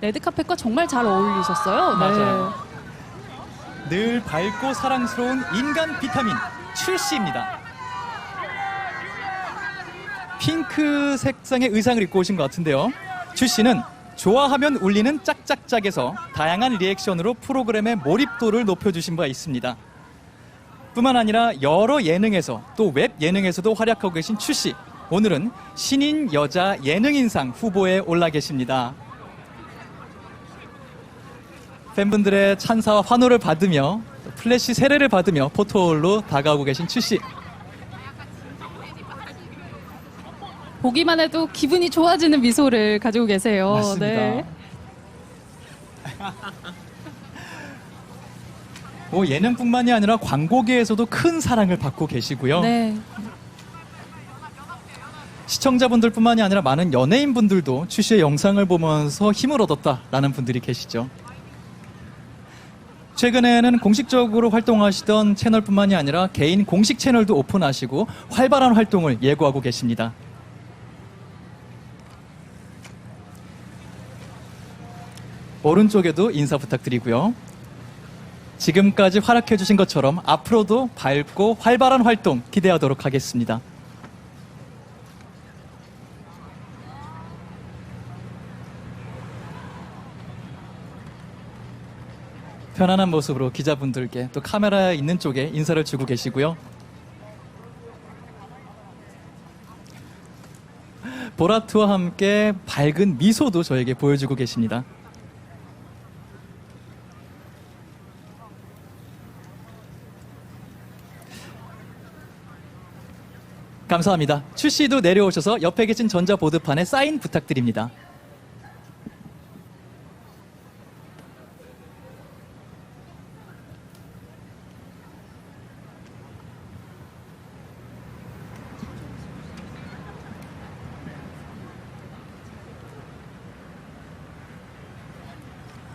레드카펫과 정말 잘 어울리셨어요. 네. 맞아요. 늘 밝고 사랑스러운 인간 비타민 출시입니다. 핑크 색상의 의상을 입고 오신 것 같은데요. 출시는 좋아하면 울리는 짝짝짝에서 다양한 리액션으로 프로그램의 몰입도를 높여주신 바 있습니다. 뿐만 아니라 여러 예능에서 또 웹 예능에서도 활약하고 계신 출시. 오늘은 신인 여자 예능인상 후보에 올라 계십니다. 팬분들의 찬사와 환호를 받으며 또 플래시 세례를 받으며 포토홀로 다가오고 계신 출시. 보기만 해도 기분이 좋아지는 미소를 가지고 계세요. 맞습니다. 네. 뭐 예능뿐만이 아니라 광고계에서도 큰 사랑을 받고 계시고요. 네. 시청자분들뿐만이 아니라 많은 연예인분들도 출시의 영상을 보면서 힘을 얻었다라는 분들이 계시죠. 최근에는 공식적으로 활동하시던 채널뿐만이 아니라 개인 공식 채널도 오픈하시고 활발한 활동을 예고하고 계십니다. 오른쪽에도 인사 부탁드리고요. 지금까지 활약해 주신 것처럼 앞으로도 밝고 활발한 활동 기대하도록 하겠습니다. 편안한 모습으로 기자분들께 또 카메라 있는 쪽에 인사를 주고 계시고요. 보라트와 함께 밝은 미소도 저에게 보여주고 계십니다. 감사합니다. 출시도 내려오셔서 옆에 계신 전자보드판에 사인 부탁드립니다.